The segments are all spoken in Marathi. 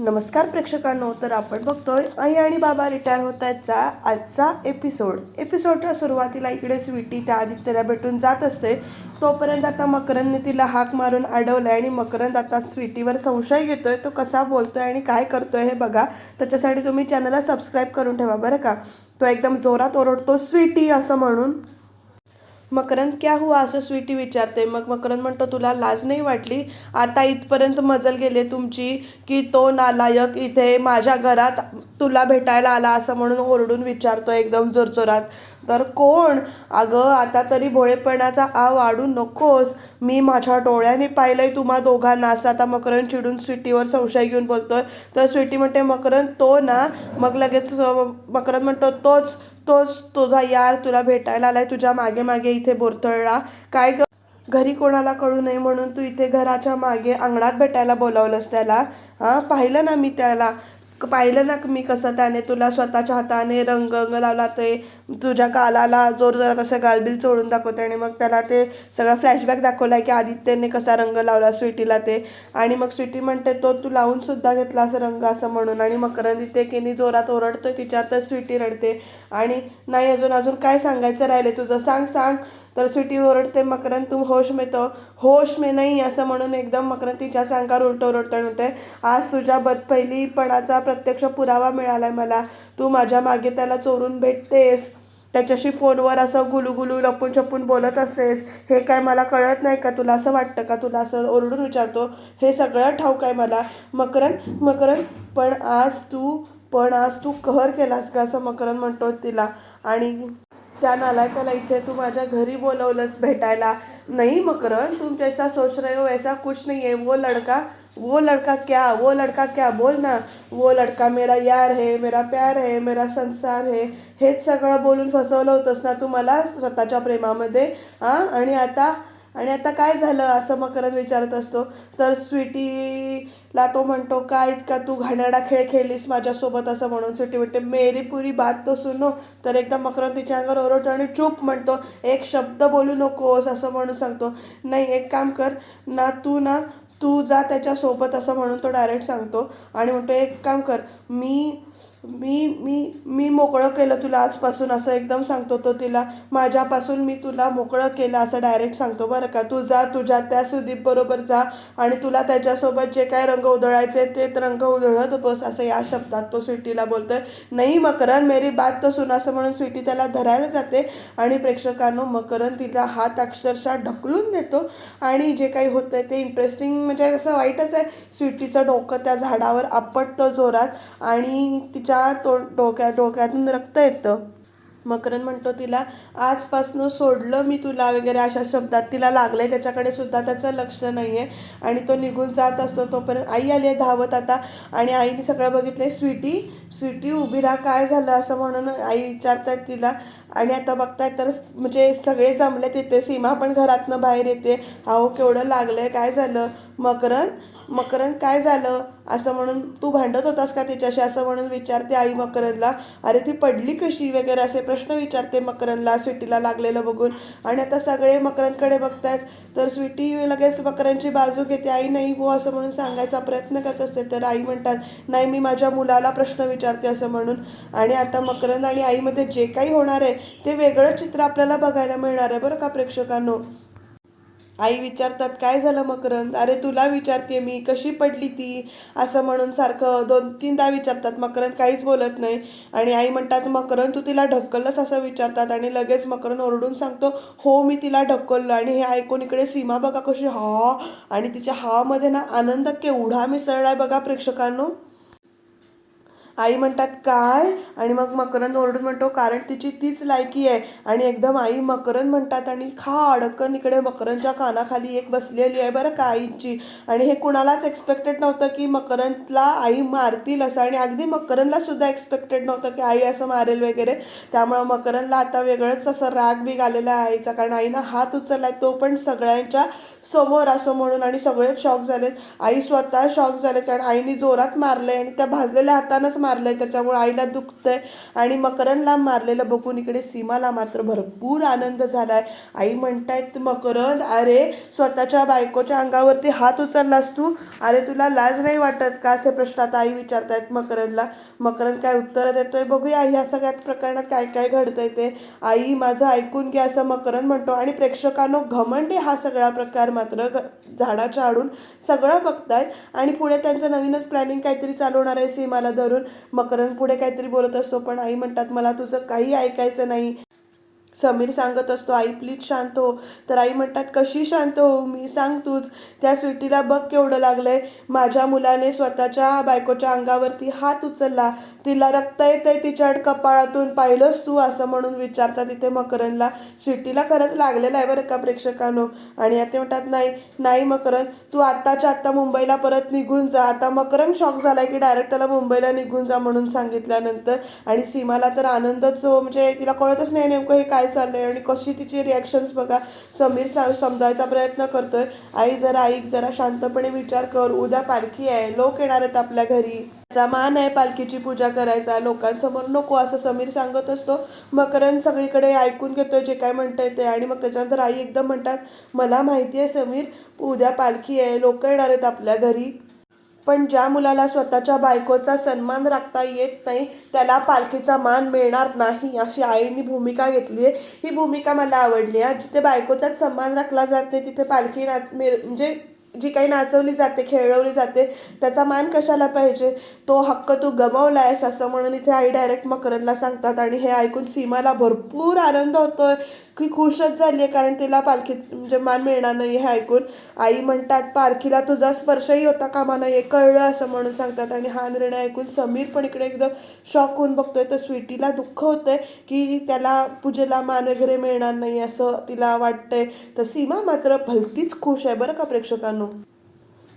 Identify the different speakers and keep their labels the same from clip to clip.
Speaker 1: नमस्कार प्रेक्षकांनो तर आपण बघतोय आई आणि बाबा रिटायर होत आहेतचा आजचा एपिसोड एपिसोडच्या सुरुवातीला इकडे स्वीटी त्या आदित्यला भेटून जात असते. तोपर्यंत आता मकरंदने तिला हाक मारून अडवलंय आणि मकरंद आता स्वीटीवर संशय घेतोय तो कसा बोलतोय आणि काय करतोय हे बघा. त्याच्यासाठी तुम्ही चॅनलला सबस्क्राईब करून ठेवा बरं का. तो एकदम जोरात ओरडतो स्वीटी असं म्हणून. मकरंद क्या हुआ असं स्वीटी विचारते. मग मकरंद म्हणतो तुला लाज नाही वाटली? आता इथपर्यंत मजल गेले तुमची की तो नालायक इथे माझ्या घरात तुला भेटायला आला असं म्हणून ओरडून विचारतो एकदम जोरजोरात. तर कोण? अगं आता तरी भोळेपणाचा आ वाढू नकोस. मी माझ्या डोळ्याने पाहिलंय तुम्हा दोघांना. असं आता मकरंद चिडून स्वीटीवर संशय घेऊन बोलतोय. तर स्वीटी म्हणते मकरंद तो ना? मग लगेच मकरंद म्हणतो तोच तोच तुझा यार तुला भेटायला आलाय तुझ्या मागे मागे इथे बोरतळला. काय ग? घरी कोणाला कळू नये म्हणून तू इथे घराच्या मागे अंगणात भेटायला बोलावलंस त्याला. हां? पाहिलं ना मी त्याला. पाहिलं ना मी कसं त्याने तुला स्वतःच्या हाताने रंग रंग लावला ते तुझ्या गालाला जोर जोरात असं गालबिल चोळून दाखवते आणि मग त्याला ते सगळा फ्लॅशबॅक दाखवला की आदित्यने कसा रंग लावला स्वीटीला ते. आणि मग स्वीटी म्हणते तो तू लावून सुद्धा घेतला असं रंग असं म्हणून. आणि मकरंद इथे केनी जोरात ओरडतोय तिच्यात तर स्वीटी रडते. आणि नाही अजून अजून काय सांगायचं राहिले तुझं? सांग सांग. तर स्वीटी ओरडते मकरंद तू होश में तो होश में नाही असं म्हणून एकदम मकरंद तिच्याच अंगावर उलटं ओरडतोय म्हणते आज तुझ्या बदपैलीपणाचा प्रत्यक्ष पुरावा मिळाला आहे मला. तू माझ्या मागे त्याला चोरून भेटतेस. त्याच्याशी फोनवर असं गुलूगुलू लपून छपून बोलत असतेस हे काय मला कळत नाही का? तुला असं वाटतं का? तुला असं ओरडून विचारतो. हे सगळं ठाऊक आहे मला. मकरन मकरन पण आज तू पण आज तू कहर केलास का? असं मकरन म्हणतो तिला. आणि त्या नालायकाला इथे तू माझ्या घरी बोलवलंस भेटायला. नाही मकरन तुम जैसा सोच रहे हो वैसा कुछ नहीं है. वो लड़का वो लड़का क्या? वो लड़का क्या? बोल ना. वो लड़का मेरा यार है मेरा प्यार है मेरा संसार है. हेच सगळं बोलून फसवलं होतंस ना तू मला स्वतःच्या प्रेमामध्ये? हां आणि आता आणि आता काय झालं असं मकरंद विचारत असतो तर स्वीटीला तो म्हणतो काय इतका तू घाणेरडा खेळ खेळलीस माझ्यासोबत? असं म्हणून स्वीटी म्हणते मेरी पुरी बात तो सुनो. तर एकदा मकरंद तिच्या अंगावर ओरडतो आणि चूप म्हणतो एक शब्द बोलू नकोस असं म्हणून सांगतो. नाही एक काम कर ना तू ना तू जा त्याच्यासोबत असं म्हणून तो डायरेक्ट सांगतो आणि म्हणतो एक काम कर मी मी मी मी मोकळं केलं तुला आजपासून असं एकदम सांगतो तो तिला माझ्यापासून मी तुला मोकळं केलं असं डायरेक्ट सांगतो बरं का. तू जा तुझ्या त्या सुदीप बरोबर जा आणि तुला त्याच्यासोबत जे काय रंग उधळायचे ते रंग उधळत बस असं या शब्दात तो स्वीटीला बोलतोय. नाही मकरन मेरी बात तर सुन असं म्हणून स्वीटी त्याला धरायला जाते आणि प्रेक्षकांनो मकरन तिचा हात अक्षरशः ढकलून देतो आणि जे काही होतं आहे ते इंटरेस्टिंग म्हणजे असं वाईटच आहे. स्वीटीचं डोकं त्या झाडावर आपटतं जोरात आणि तिच्या तो डोक्या डोक्यातून रक्त येतं. मकरन म्हणतो तिला आजपासनं सोडलं मी तुला वगैरे अशा शब्दात तिला लागले त्याच्याकडे सुद्धा त्याचं लक्ष नाही आहे आणि तो निघून जात असतो. तोपर्यंत आई आली आहे धावत आता. आणि आईने सगळं बघितलं स्वीटी स्वीटी उभी राहा. काय झालं? असं म्हणून आई विचारतात तिला. आणि आता बघताय तर म्हणजे सगळे जमले तिथे सीमा पण घरातनं बाहेर येते. अहो केवढं लागलंय काय झालं? मकरन मकरन काय झालं? असं म्हणून तू भांडत होतास का तिच्याशी? असं म्हणून विचारते आई मकरनला अरे ती पडली कशी? वगैरे असे प्रश्न विचारते मकरनला स्वीटीला लागलेलं बघून. आणि आता सगळे मकरनकडे बघतायत. तर स्वीटी लगेच बकऱ्यांची बाजू घेते. आई नाही हो असं म्हणून सांगायचा प्रयत्न करत असते. तर आई म्हणतात नाही मी माझ्या मुलाला प्रश्न विचारते असं म्हणून. आणि आता मकरंद आणि आईमध्ये जे काही होणार आहे ते वेगळं चित्र आपल्याला बघायला मिळणार आहे. बरं का प्रेक्षकांनो? आई विचारतात काय झालं मकरंद अरे तुला विचारते मी कशी पडली ती? असं म्हणून सारखं दोन तीनदा विचारतात मकरंद काहीच बोलत नाही. आणि आई म्हणतात मकरंद तू तिला ढकललंस? असं विचारतात आणि लगेच मकरंद ओरडून सांगतो हो मी तिला ढकललो. आणि हे ऐकून इकडे सीमा बघा कशी हा आणि तिच्या हामध्ये ना आनंद केवढा मिसळलाय बघा प्रेक्षकांनो. आई म्हणतात काय? आणि मग मकरंद ओरडून म्हणतो कारण तिची तीच लायकी आहे. आणि एकदम आई मकरंद म्हणतात आणि खा अडकन इकडे मकरंदच्या कानाखाली एक बसलेली आहे बरं का आईची. आणि हे कुणालाच एक्सपेक्टेड नव्हतं की मकरंदला आई मारतील असं. आणि अगदी मकरंदला सुद्धा एक्सपेक्टेड नव्हतं की आई असं मारेल वगैरे. त्यामुळं मकरंदला आता वेगळंच असं राग बी आलेला आहे आईचा. कारण आईनं हात उचललाय तो पण सगळ्यांच्या समोर असो म्हणून. आणि सगळेच शॉक झालेत. आई स्वतः शॉक झाले कारण आईने जोरात मारलंय आणि त्या भाजलेल्या हातानंच मारलंय त्याच्यामुळे आईला दुखतंय. आणि मकरनला मारलेलं बघून इकडे सीमाला मात्र भरपूर आनंद झालाय. आई म्हणतायत मकरंद अरे स्वतःच्या बायकोच्या अंगावरती हात उचललास तू? अरे तुला लाज नाही वाटत का? असे प्रश्न आता आई विचारतायत मकरंदला. मकरंद काय उत्तर देतोय? बघूया ह्या सगळ्यात प्रकरणात काय काय घडतंय ते. आई माझं ऐकून घ्या असं मकरंद म्हणतो. आणि प्रेक्षकांनो घमंडे हा सगळा प्रकार मात्र झाडाच्या आडून सगळं बघतायत. आणि पुढे त्यांचं नवीनच प्लॅनिंग काहीतरी चालवणार आहे सीमाला धरून. मकरंद पुढे काहीतरी बोलत असतो पण आई म्हणतात मला तुझं काही ऐकायचं नाही. समीर सांगत असतो आई प्लीज शांत हो. तर आई म्हणतात कशी शांत हो? मी सांग तूच. त्या स्वीटीला बघ केवढं लागलंय. माझ्या मुलाने स्वतःच्या बायकोच्या अंगावरती हात उचलला. तिला रक्त येतंय तिच्या कपाळातून. पाहिलंस तू असं म्हणून विचारतात तिथे मकरनला स्वीटीला खरंच लागलेलं आहे बरं का प्रेक्षकांनो. आणि आता म्हणतात नाही नाही मकरन तू आत्ताच्या आत्ता मुंबईला परत निघून जा. आता मकरन शॉक झाला की डायरेक्ट त्याला मुंबईला निघून जा म्हणून सांगितल्यानंतर. आणि सीमाला तर आनंदच हो. म्हणजे तिला कळतच नाही नेमकं हे काय चाललंय आणि कशी तिची रिॲक्शन्स बघा. समीर सा समजायचा प्रयत्न करतोय. आई जरा ऐक जरा शांतपणे विचार कर. उद्या पालखी आहे. लोक येणार आहेत आपल्या घरी. चा मान आहे पालखीची पूजा करायचा. लोकांसमोर नको असं समीर सांगत असतो. मकरन सगळीकडे ऐकून घेतोय जे काय म्हणतंय ते. आणि मग त्याच्यानंतर आई एकदम म्हणतात मला माहिती आहे समीर उद्या पालखी आहे. लोक येणार आहेत आपल्या घरी. पण ज्या मुलाला स्वतःच्या बायकोचा सन्मान राखता येत नाही त्याला पालखीचा मान मिळणार नाही अशी आईने भूमिका घेतली आहे. ही भूमिका मला आवडली आहे. जिथे बायकोचाच सन्मान राखला जात नाही तिथे पालखी नाच म्हणजे जी काही नाचवली जाते खेळवली जाते त्याचा मान कशाला पाहिजे? तो हक्क तू गमावला आहेस असं म्हणून इथे आई डायरेक्ट मकरनला सांगतात आणि हे ऐकून सीमाला भरपूर आनंद होतोय. की खुशच झाली आहे कारण तिला पालखीत म्हणजे मान मिळणार नाही हे ऐकून. आई म्हणतात पालखीला तुझा स्पर्शही होता कामा नाही कळलं असं म्हणून सांगतात. आणि हा निर्णय ऐकून समीर पण इकडे एकदम शॉक होऊन बघतोय. तर स्वीटीला दुःख होतंय की त्याला पूजेला मान वगैरे मिळणार नाही असं तिला वाटतंय. तर सीमा मात्र भलतीच खुश आहे बरं का प्रेक्षकांना? ano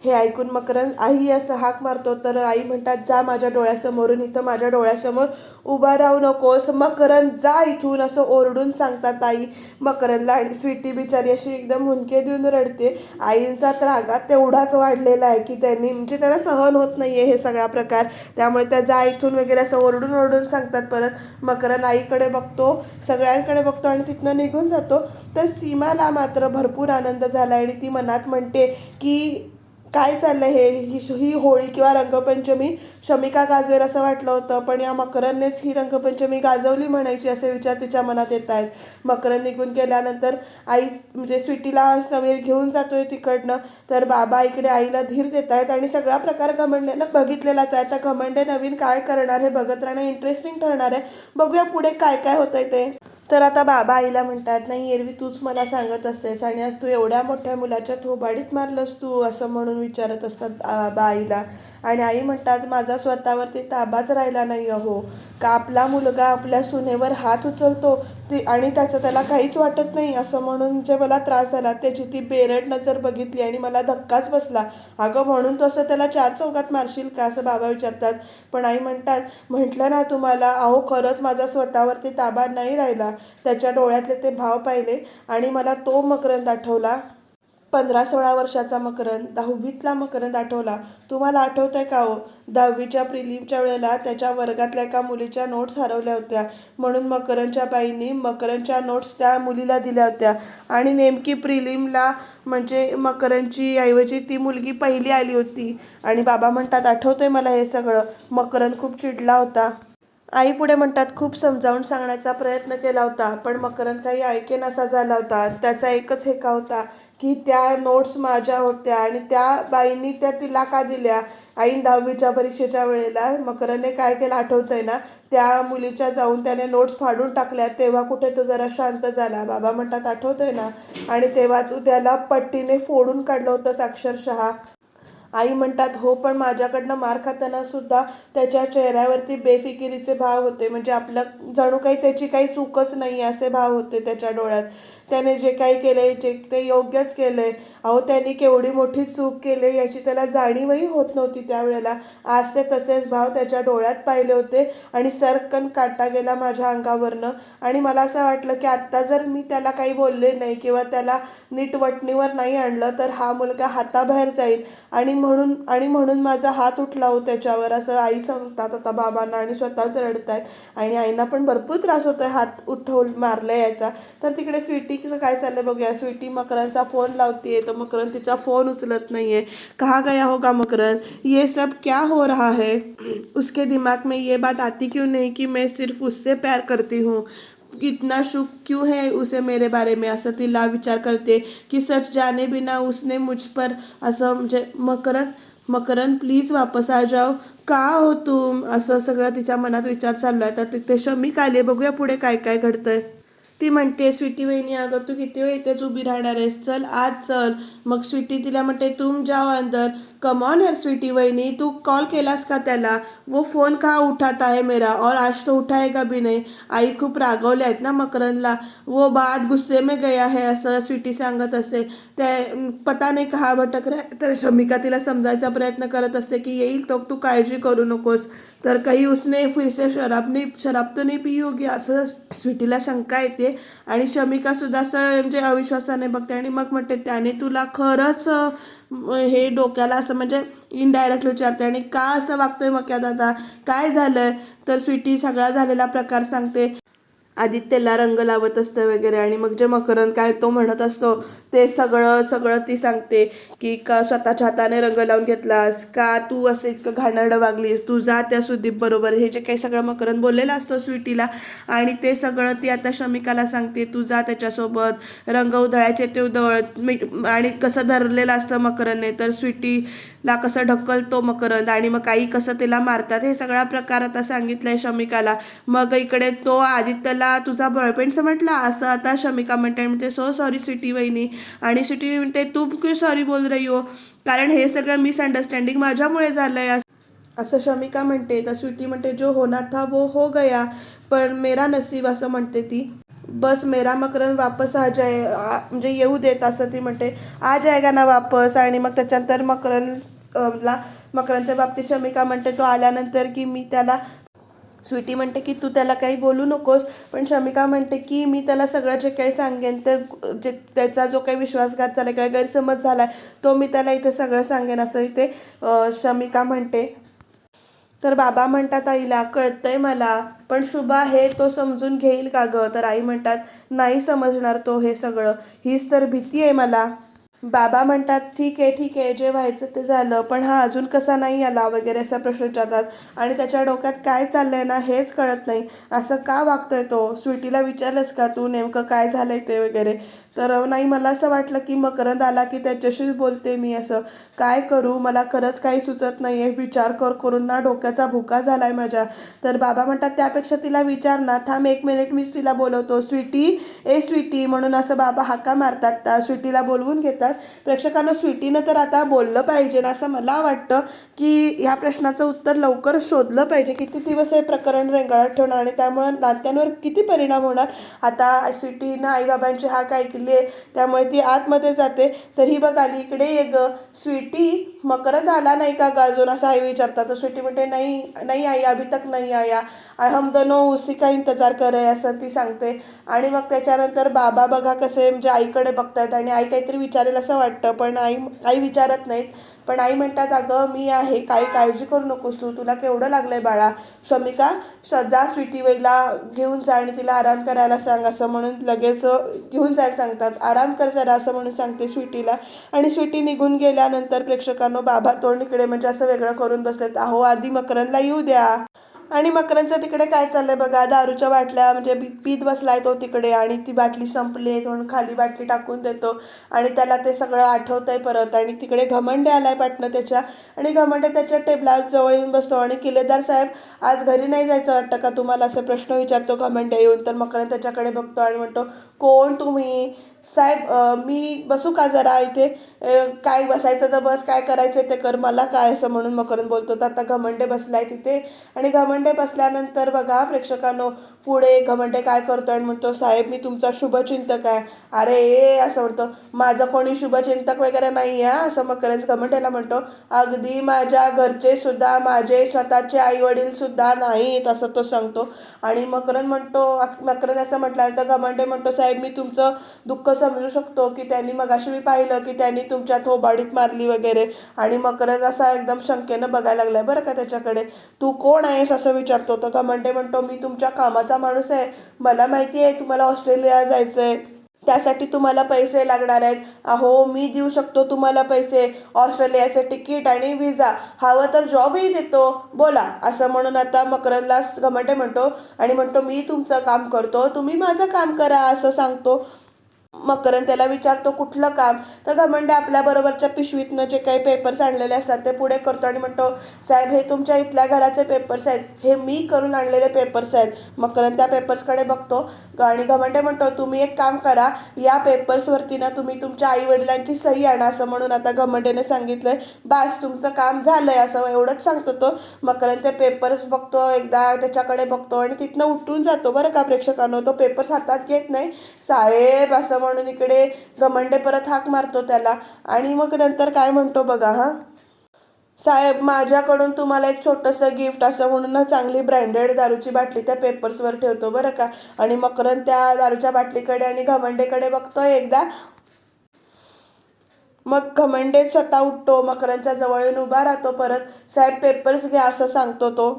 Speaker 1: हे ऐकून मकरंद आई असं हाक मारतो. तर आई म्हणतात जा माझ्या डोळ्यासमोरून इथं माझ्या डोळ्यासमोर उभा राहू नकोस. मकरंद जा इथून असं ओरडून सांगतात आई. मकरंदला आणि स्वीटी बिचारी अशी एकदम हुंदके देऊन रडते. आईंचा तर रागात तेवढाच वाढलेला आहे की त्यांनी म्हणजे त्यांना सहन होत नाही आहे हे सगळा प्रकार. त्यामुळे त्या जा इथून वगैरे असं ओरडून ओरडून सांगतात परत. मकरंद आईकडे बघतो सगळ्यांकडे बघतो आणि तिथनं निघून जातो. तर सीमाला मात्र भरपूर आनंद झाला आणि ती मनात म्हणते की काय चाललं हे? ही ही होळी किंवा रंगपंचमी शमिका गाजवेल असं वाटलं होतं पण या मकरंदनेच ही रंगपंचमी गाजवली म्हणायची असे विचार तिच्या मनात येत आहेत. मकरन निघून गेल्यानंतर आई म्हणजे स्वीटीला समीर घेऊन जातोय तिकडनं. तर बाबा इकडे आईला धीर देत आहेत आणि सगळा प्रकार घमंडेनं बघितलेलाच आहे. तर घमंडे नवीन काय करणार हे बघत राहणं इंटरेस्टिंग ठरणार आहे. बघूया पुढे काय काय होतंय ते. तर आता बाबा आईला म्हणतात नाही एरवी तूच मला सांगत असतेस आणि आज तू एवढ्या मोठ्या मुलाच्या थोबाडीत मारलंस तू असं म्हणून विचारत असतात बाबा आईला आणि आई म्हणतात माझा स्वतःवरती ताबाच राहिला नाही अहो. का आपला मुलगा आपल्या सुनेवर हात उचलतो? ती आणि त्याचं त्याला काहीच वाटत नाही. असं म्हणून जे मला त्रास झाला त्याची ती बेरड नजर बघितली आणि मला धक्काच बसला. अगं म्हणून तसं त्याला चार चौकात मारशील का? असं बाबा विचारतात. पण आई म्हणतात म्हटलं ना तुम्हाला अहो खरंच माझा स्वतःवरती ताबा नाही राहिला. त्याच्या डोळ्यातले ते भाव पाहिले आणि मला तो मकरंद आठवला. पंधरा सोळा वर्षाचा मकरंद दहावीतला मकरंद आठवला. तुम्हाला आठवत आहे का हो? दहावीच्या प्रिलिमच्या वेळेला त्याच्या वर्गातल्या एका मुलीच्या नोट्स हरवल्या होत्या. म्हणून मकरंदच्या बाईंनी मकरंदच्या नोट्स त्या मुलीला दिल्या होत्या. आणि नेमकी प्रिलिमला म्हणजे मकरंदची ऐवजी ती मुलगी पहिली आली होती. आणि बाबा म्हणतात आठवतंय मला हे सगळं. मकरंद खूप चिडला होता. आई पुढे म्हणतात खूप समजावून सांगण्याचा प्रयत्न केला होता पण मकरंद काही ऐकेनासा झाला होता. त्याचा एकच हेका होता की त्या नोट्स माझ्या होत्या आणि त्या बाईंनी त्या तिला का दिल्या? आईन दहावीच्या परीक्षेच्या वेळेला मकरने काय केलं आठवतंय ना? त्या मुलीच्या जाऊन त्याने नोट्स फाडून टाकल्या. तेव्हा कुठे तो जरा शांत झाला. बाबा म्हणतात आठवतंय ना? आणि तेव्हा तू त्याला पट्टीने फोडून काढलं होतंस अक्षरशः आई म्हणतात हो पण माझ्याकडनं मार खाताना सुद्धा त्याच्या चेहऱ्यावरती बेफिकिरीचे भाव होते. म्हणजे आपलं जणू काही त्याची काही चूकच नाही असे भाव होते त्याच्या डोळ्यात. त्याने जे काही केले जे ते योग्यच केलंय. अहो त्यांनी केवढी मोठी चूक केली याची त्याला जाणीवही होत नव्हती त्यावेळेला. आज ते तसेच भाव त्याच्या डोळ्यात पाहिले होते आणि सरकन काटा गेला माझ्या अंगावरनं. आणि मला असं वाटलं की आत्ता जर मी त्याला काही बोलले नाही किंवा त्याला नीट वटणीवर नाही आणलं तर हा मुलगा हाताबाहेर जाईल. आणि म्हणून आणि म्हणून माझा हात उठला हो त्याच्यावर असं आई सांगतात आता बाबांना आणि स्वतःच आहेत आणि आईना पण भरपूर त्रास होतोय हात उठवून मारला याचा. तर तिकडे स्वीटीचं काय चाललंय बघूया. स्वीटी मकरांचा फोन लावतीये तर मकरन तिचा फोन उचलत नाहीये. कहाँ गया होगा मकरन ये सब क्या हो रहा है? उसके दिमाग में ये बात आती क्यों नहीं कि मैं सिर्फ उससे प्यार करती हूँ? इतना शुक क्यों है उसे मेरे बारे में? असं तिला विचार करते की सच जाने बिना उसने मुझ पर असं म्हणजे मकरन मकरन प्लीज वापस आ जाओ. का हो तुम? असं सगळं तिच्या मनात विचार चालू आहे. तर तिथे शमिक आली बघूया पुढे काय काय घडतंय. ती म्हणते स्वीटी वहिनी अगं तू किती वेळ इथेच उभी राहणार आहेस? चल आज चल. मग स्वीटी तिला म्हणते तुम जाओ अंदर. कमॉन यार स्वीटी वहिनी तू कॉल केलास का त्याला? वो फोन का उठाता है मेरा और आज तो उठाएगा भी नाही. आई खूप रागवल्या आहेत ना मकरंदला. वो बाद गुस्से में गया है असं स्वीटी सांगत असते. ते पता नाही कहा भटक रहा तर शमिका तिला समजायचा प्रयत्न करत असते की येईल तो तू काळजी करू नकोस. तर काही उसने फिरसे शराब नाही शराब तर नाही पी असं स्वीटीला शंका येते. आणि शमिका सुद्धा असं म्हणजे अविश्वासाने बघते आणि मग म्हणते त्याने तुला खरंच हे डोक्याला असं म्हणजे इनडायरेक्ट विचारते आणि का असं वागतोय मक्या दादा काय झालं? तर स्वीटी सगळा झालेला प्रकार सांगते. आदित्यला रंग लावत असतं वगैरे आणि मग जे मकरंद काय तो म्हणत असतो ते सगळं सगळं ती सांगते की का स्वतःच्या हाताने रंग लावून घेतलास? का तू असं इतकं घाणेरडं वागलीस? तू जा त्या सुदीप बरोबर. हे जे काही सगळं मकरंद बोललेलं असतो स्वीटीला आणि ते सगळं ती आता शमिकाला सांगते तू जा त्याच्यासोबत. रंग उधळायचे ते उधळ मी- आणि कसं धरलेलं असतं मकरंदने तर स्वीटी ला कसं ढकलतो मकरंद आणि मग काही कसं तिला मारतात हे सगळा प्रकार आता सांगितलंय शमिकाला. मग इकडे तो आदित्यला तुझा बॉयफ्रेंडचं म्हटलं? असं आता शमिका म्हणते म्हणते सो सॉरी सिटी वहिनी. आणि सिटी म्हणते तू क्यू सॉरी बोल रही हो? कारण हे सगळं मिसअंडरस्टँडिंग माझ्यामुळे झालंय. असं शमिका म्हणते तर स्वीटी म्हणते जो होना था वो हो गया पण मेरा नसीब असं म्हणते ती. बस मेरा मकरन वापस आ जाए म्हणजे येऊ देत असं ती म्हणते. आ जाएगा ना वापस? आणि मग त्याच्यानंतर मकरन ला मकरांच्या बाबतीत शमिका म्हणते तो आल्यानंतर की मी त्याला स्वीटी म्हणते की तू त्याला काही बोलू नकोस. पण शमिका म्हणते की मी त्याला सगळं जे काही सांगेन ते जे त्याचा जो काही विश्वासघात झाला किंवा गैरसमज झाला तो मी त्याला इथे सगळं सांगेन असं इथे शमिका म्हणते. तर बाबा म्हणतात आईला कळतंय मला पण शुभा हे तो समजून घेईल का गं? तर आई म्हणतात नाही समजणार तो हे सगळं. हीच तर भीती आहे मला. बाबा म्हणतात ठीक आहे ठीक आहे जे व्हायचं ते झालं पण हा अजून कसा नाही आला? वगैरे असा प्रश्न विचारतात. आणि त्याच्या डोक्यात काय चाललंय ना हेच कळत नाही. असं का वागतोय तो? स्वीटीला विचारलंस का तू नेमकं काय झालंय ते वगैरे? तर नाही मला असं वाटलं की मकरंद आला की त्याच्याशीच बोलते मी असं. काय करू? मला खरंच काही सुचत नाही आहे विचार कर करून ना डोक्याचा भुका झाला आहे माझ्या. तर बाबा म्हणतात त्यापेक्षा तिला विचार ना. थांब एक मिनिट मीच तिला बोलवतो. स्वीटी ए स्वीटी म्हणून असं बाबा हाका मारतात. त्या स्वीटीला बोलवून घेतात. प्रेक्षकांना स्वीटीनं तर आता बोललं पाहिजे ना असं मला वाटतं की ह्या प्रश्नाचं उत्तर लवकर शोधलं पाहिजे. किती दिवस हे प्रकरण रेंगाळत ठेवणार आणि त्यामुळं नात्यांवर किती परिणाम होणार? आता स्वीटीनं आईबाबांची हाक ऐकली. आहे. त्यामुळे ती आतमध्ये जाते. तर ही बघ आली इकडे ये ग. स्वीटी मकरंद आला नाही का गाजून असा असं आई विचारतात तर स्वीटी म्हणते नाही नाही आई अभी तक नाही आया. और हम दोनो उसी का इंतजार कर रहे असं ती सांगते. आणि मग त्याच्यानंतर बाबा बघा कसे म्हणजे आईकडे बघतायत आणि आई काहीतरी विचारेल असं वाटतं. पण आई आई विचारत नाहीत. पण आई म्हणतात अगं मी आहे. काही काळजी करू नकोस तू. तुला केवढं लागलंय बाळा. शमिका श जा स्वीटी वेला घेऊन जा आणि तिला आराम करायला सांग असं म्हणून लगेच घेऊन जायला सांग सांगतात. आराम कर जरा असं म्हणून सांगते स्वीटीला. आणि स्वीटी निघून गेल्यानंतर प्रेक्षकांनो बाबा तोंड इकडे म्हणजे असं वेगळं करून बसलेत. अहो आधी मकरनला येऊ द्या. आणि मकरांचं तिकडे काय चाललंय बघा? दारूच्या बाटल्या म्हणजे पी- पीत बसलाय तो तिकडे आणि ती बाटली संपली म्हणून खाली बाटली टाकून देतो. आणि त्याला ते सगळं आठवतंय परत. आणि तिकडे घमंडे आलाय पाटणं त्याच्या. आणि घमंडे त्याच्या टेबलावर जवळ येऊन बसतो. आणि किल्लेदार साहेब आज घरी नाही जायचं वाटतं का तुम्हाला? असं प्रश्न विचारतो घमंडे येऊन. तर मकरन त्याच्याकडे बघतो आणि म्हणतो कोण तुम्ही? साहेब मी बसू का जरा इथे? काय बसायचं तर बस काय करायचं ते कर. मला काय असं म्हणून मकरन बोलतो तर आता घमंडे बसला आहे तिथे. आणि घमंडे बसल्यानंतर बघा प्रेक्षकांनो पुढे घमंडे काय करतो आणि म्हणतो साहेब मी तुमचा शुभचिंतक आहे. अरे ए असं म्हणतो. माझं कोणी शुभचिंतक वगैरे नाही आहे असं मकरंद घमंडेला म्हणतो. अगदी माझ्या घरचे सुद्धा माझे स्वतःचे आईवडील सुद्धा नाहीत असं तो सांगतो. आणि मकरंद म्हणतो मकरंद असं म्हटलं तर घमंडे म्हणतो साहेब मी तुमचं दुःख समजू शकतो की त्यांनी मगाशी मी पाहिलं की त्यांनी तुमच्या थोबाडीत मारली वगैरे. आणि मकरंद असा एकदम शंकेनं बघायला लागलाय बरं का त्याच्याकडे. तू कोण आहेस? असं विचारतो. तर घमंडे म्हणतो मी तुमच्या कामाचा माणूस आहे. मला माहिती आहे तुम्हाला ऑस्ट्रेलिया जायचं आहे त्यासाठी तुम्हाला पैसे लागणार आहेत. अहो मी देऊ शकतो तुम्हाला पैसे. ऑस्ट्रेलियाचे तिकीट आणि विजा हवं तर जॉबही देतो. बोला. असं म्हणून आता मकरंदला घमटे म्हणतो आणि म्हणतो मी तुमचं काम करतो. तुम्ही माझं काम करा असं सांगतो. मकरंद त्याला विचारतो कुठलं काम? तर घमंडे आपल्याबरोबरच्या पिशवीतनं जे काही पेपर्स आणलेले असतात ते पुढे करतो आणि म्हणतो साहेब हे तुमच्या इथल्या घराचे पेपर्स आहेत. हे मी करून आणलेले पेपर्स आहेत. मकरंद त्या पेपर्सकडे बघतो आणि घमंडे म्हणतो तुम्ही एक काम करा. या पेपर्सवरती ना तुम्ही तुमच्या आई वडिलांची सही आणा असं म्हणून आता घमंडेने सांगितलंय. बास तुमचं काम झालंय असं एवढंच सांगतो तो. मकरंद ते पेपर्स बघतो एकदा त्याच्याकडे बघतो आणि तिथनं उठून जातो. बरं का प्रेक्षकांनो? तो पेपर्स हातात घेत नाही. साहेब असं म्हणून इकडे घमंडे परत हाक मारतो त्याला. आणि मग नंतर काय म्हणतो बघा हा? साहेब माझ्याकडून तुम्हाला एक छोटंसं गिफ्ट असं म्हणून ना चांगली ब्रँडेड दारूची बाटली त्या पेपर्सवर ठेवतो बरं का. आणि मकरंद त्या दारूच्या बाटलीकडे आणि घमंडेकडे बघतोय एकदा. मग घमंडे स्वतः उठतो मकरांच्या जवळ येऊन उभा राहतो परत. साहेब पेपर्स घ्या असं सांगतो तो.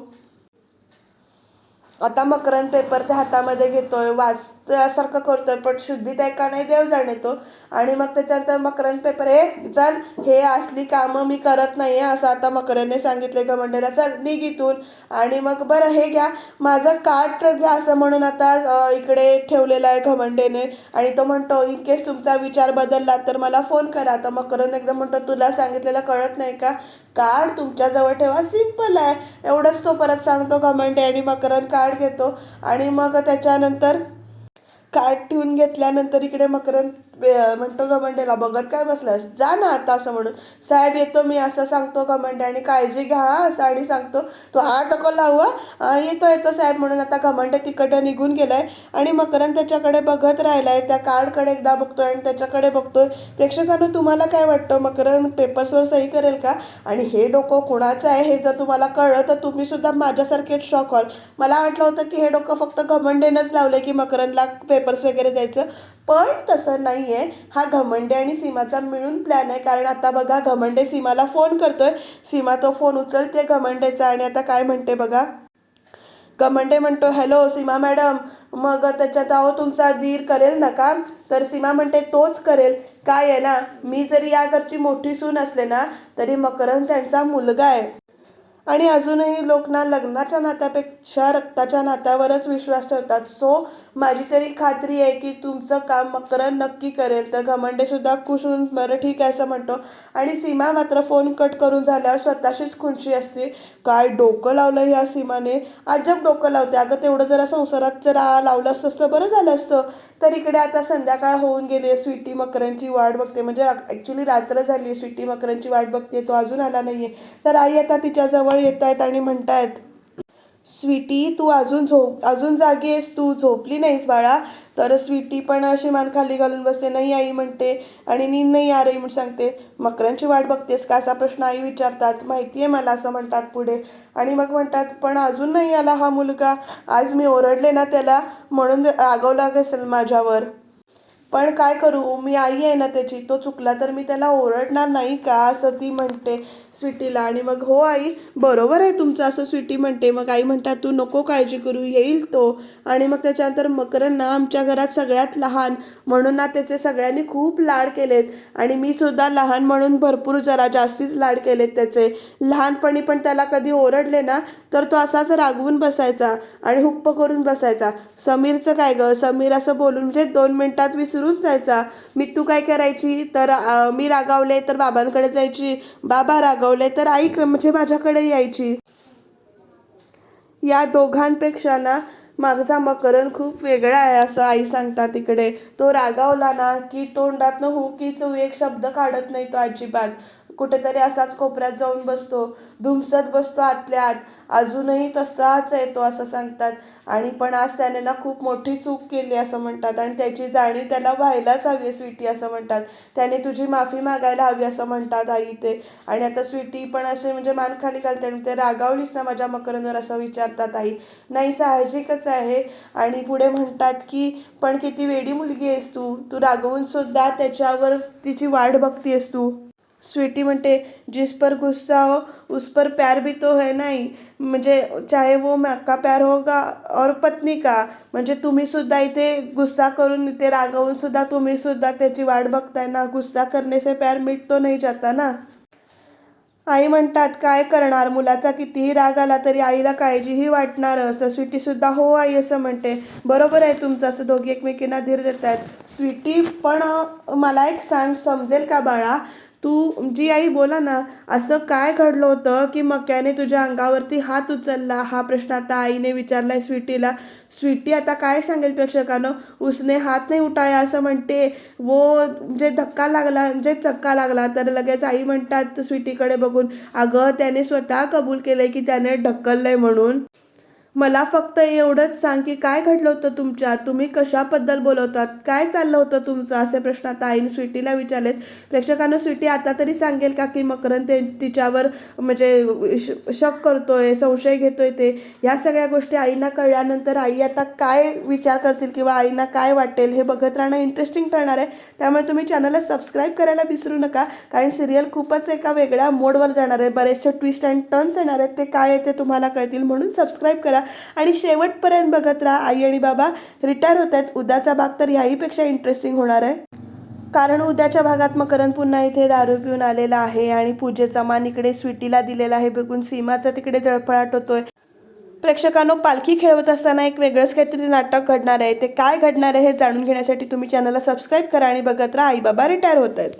Speaker 1: आता मकरंद पेपर त्या हातामध्ये घेतोय वाचल्यासारखं करतोय पण शुद्धीत आहे का नाही देव जाणे तो आणि मग त्याच्यानंतर मकरंद पेपर हे चल हे असली कामं मी करत नाही आहे असं आता मकरंदने सांगितले घमंडेला चल निघ इथून. आणि मग बरं हे घ्या. माझं कार्ट घ्या असं म्हणून आता इकडे ठेवलेलं आहे घमंडेने. आणि तो म्हणतो इन केस तुमचा विचार बदलला तर मला फोन करा. तर मकरंद एकदम म्हणतो तुला सांगितलेलं कळत नाही का? कार्ड तुमच्याजवळ ठेवा. सिंपल आहे. एवढंच तो परत सांगतो घमंडे आणि मकरंद कार्ड घेतो. आणि मग त्याच्यानंतर कार्ड ठेवून घेतल्यानंतर इकडे मकरंद म्हणतो घमंडेला बघत काय बसलास? जा ना आता असं म्हणून. साहेब येतो मी असं सांगतो घमंडे आणि काळजी घ्या असं आणि सांगतो. तो हा नको लावू येतो येतो साहेब म्हणून आता घमंडे तिकडं निघून गेलाय. आणि मकरंद त्याच्याकडे बघत राहिलाय त्या कार्डकडे एकदा बघतोय आणि त्याच्याकडे बघतोय. प्रेक्षकांना तुम्हाला काय वाटतं? मकरंद पेपर्सवर सही करेल का? आणि हे डोकं कोणाचं आहे हे जर तुम्हाला कळलं तर तुम्ही सुद्धा माझ्यासारखेच शॉक व्हाल. मला वाटलं होतं की हे डोकं फक्त घमंडेनंच लावलंय की मकरंदला पेपर्स वगैरे द्यायचं. पण तसं नाही. आहे हा घमंडे आणि सीमाचा मिळून प्लॅन आहे. कारण आता बघा घमंडे सीमाला फोन करतोय. सीमा तो फोन उचलते घमंडेचा आणि आता काय म्हणते बघा? घमंडे म्हणतो हॅलो सीमा मॅडम. मग त्याच्यात अहो तुमचा धीर करेल ना काम? तर सीमा म्हणते तोच करेल. काय आहे ना मी जरी या घरची मोठी सून असले ना तरी मकरंद त्यांचा मुलगा आहे. आणि अजूनही लोक ना लग्नाच्या नात्यापेक्षा रक्ताच्या नात्यावरच विश्वास ठेवतात. सो माझी तरी खात्री आहे की तुमचं काम मकर नक्की करेल. तर घमंडे सुद्धा खुश होऊन बरं ठीक आहे असं म्हणतो. आणि सीमा मात्र फोन कट करून झाल्यावर स्वतःशीच खुंची असते. काय डोकं लावलं ह्या सीमाने? अजब डोकं लावते. अगं तेवढं जरा संसारात जरा लावलं असतं असतं बरं झालं असतं. तर इकडे आता संध्याकाळ होऊन गेली आहे. स्वीटी मकरांची वाट बघते. म्हणजे ॲक्च्युली रात्र झाली आहे. स्वीटी मकरांची वाट बघते. तो अजून आला नाही आहे तर आई आता तिच्याजवळ येत आहेत आणि म्हणतायत स्वीटी तू अजून झोप अजून जागी आहेस तू झोपली नाहीस बाळा. तर स्वीटी पण अशी मान खाली घालून बसते नाही आई म्हणते. आणि नींद नाही आ रही म्हणून सांगते. मकरांची वाट बघतेस का? असा प्रश्न आई विचारतात. माहिती आहे मला असं म्हणतात पुढे. आणि मग म्हणतात पण अजून नाही आला हा मुलगा. आज मी ओरडले ना त्याला म्हणून रागवला असेल माझ्यावर. पण काय करू? मी आई आहे ना त्याची. तो चुकला तर मी त्याला ओरडणार नाही का? असं ती म्हणते. स्वीटीला. आणि मग हो आई बरोबर आहे तुमचं असं स्वीटी म्हणते. मग आई म्हणतात तू नको काळजी करू येईल तो. आणि मग त्याच्यानंतर मकरन ना आमच्या घरात सगळ्यात लहान म्हणून ना त्याचे सगळ्यांनी खूप लाड केलेत. आणि मी सुद्धा लहान म्हणून भरपूर जरा जास्तीच लाड केलेत त्याचे. लहानपणी पण त्याला कधी ओरडले ना तर तो असाच रागवून बसायचा आणि हुप्प करून बसायचा. समीरचं काय गं? समीर असं बोलून म्हणजे दोन मिनटात विसरून जायचा. मी तू काय करायची? तर मी रागावले तर बाबांकडे जायची. बाबा रागवले तर आई म्हणजे माझ्याकडे यायची. या दोघांपेक्षा ना मागचा मकरन खूप वेगळा आहे असं आई सांगतात इकडे. तो रागावला ना की तोंडातनं हो की चू एक शब्द काढत नाही तो अजिबात. कुठेतरी असाच कोपऱ्यात जाऊन बसतो. धुमसत बसतो आतल्या आत. अजूनही तसाच आहे तो असं सांगतात. आणि पण आज त्याने ना खूप मोठी चूक केली असं म्हणतात. आणि त्याची जाणीव त्याला व्हायलाच हवी आहे स्वीटी असं म्हणतात. त्याने तुझी माफी मागायला हवी असं म्हणतात आई ते. आणि आता स्वीटी पण असे म्हणजे मान खाली घालते आणि ते रागावलीस ना माझ्या मकरंदवर असं विचारतात आई. नाही साहजिकच आहे. आणि पुढे म्हणतात की पण किती वेडी मुलगी आहेस तू. तू रागवून सुद्धा त्याच्यावर तिची वाट बघतीयस तू. स्वीटी म्हणते जिस पर गुस्सा हो उस पर प्यार भी तो है नाही म्हणजे चाहे वो मक्का प्यार होगा और पत्नी का म्हणजे तुम्ही सुद्धा इथे गुस्सा करून इथे रागवून सुद्धा तुम्ही सुद्धा त्याची वाट बघताय ना? गुस्सा करण्याचे से प्यार मिट तो नाही जाता ना? आई म्हणतात काय करणार? मुलाचा कितीही राग आला तरी आईला काळजीही वाटणार असं स्वीटी सुद्धा हो आई असं म्हणते. बरोबर आहे तुमचं असं दोघी एकमेकींना धीर देत आहेत स्वीटी पण मला एक सांग समजेल का बाळा? तू जी आई बोला ना असं काय घडलं होतं की मक्याने तुझ्या अंगावरती हात उचलला? हा प्रश्न आता आईने विचारलाय स्वीटीला. स्वीटी आता काय सांगेल प्रेक्षकानं? उसने हात नाही उठाया असं म्हणते. वो जे धक्का लागला जे चक्का लागला तर लगेच आई म्हणतात स्वीटीकडे बघून अगं त्याने स्वतः कबूल केलंय की त्याने ढकललंय म्हणून. मला फक्त एवढंच सांग की काय घडलं होतं तुमच्या तुम्ही कशाबद्दल बोलवतात? काय चाललं होतं तुमचं? असे प्रश्न आता आईने स्वीटीला विचारलेत. प्रेक्षकांना स्वीटी आता तरी सांगेल का की मकरन ते तिच्यावर म्हणजे श- शक करतोय संशय घेतोय ते? ह्या सगळ्या गोष्टी आईना कळल्यानंतर आई आता काय विचार करतील किंवा आईना काय वाटेल हे बघत राहणं इंटरेस्टिंग ठरणार आहे. त्यामुळे तुम्ही चॅनलला सबस्क्राईब करायला विसरू नका. कारण सिरियल खूपच एका वेगळ्या मोडवर जाणार आहे. बरेचसे ट्विस्ट अँड टर्न्स येणार आहेत. ते काय आहे ते तुम्हाला कळतील. म्हणून सबस्क्राईब करा. आणि शेवटपर्यंत बघत राहा आई आणि बाबा रिटायर होत आहेत उद्याचा भाग तर ह्याहीपेक्षा इंटरेस्टिंग होणार आहे. कारण उद्याच्या भागात मकरंद पुन्हा इथे दारू पिऊन आलेला आहे आणि पूजेचा मान इकडे स्वीटीला दिलेला आहे. बघून सीमाचा तिकडे जळफळाट होतोय. प्रेक्षकांनो पालखी खेळवत असताना एक वेगळंच काहीतरी नाटक घडणार आहे. ते काय घडणार आहे हे जाणून घेण्यासाठी तुम्ही चॅनलला सबस्क्राईब करा आणि बघत राहा आई बाबा रिटायर होत आहेत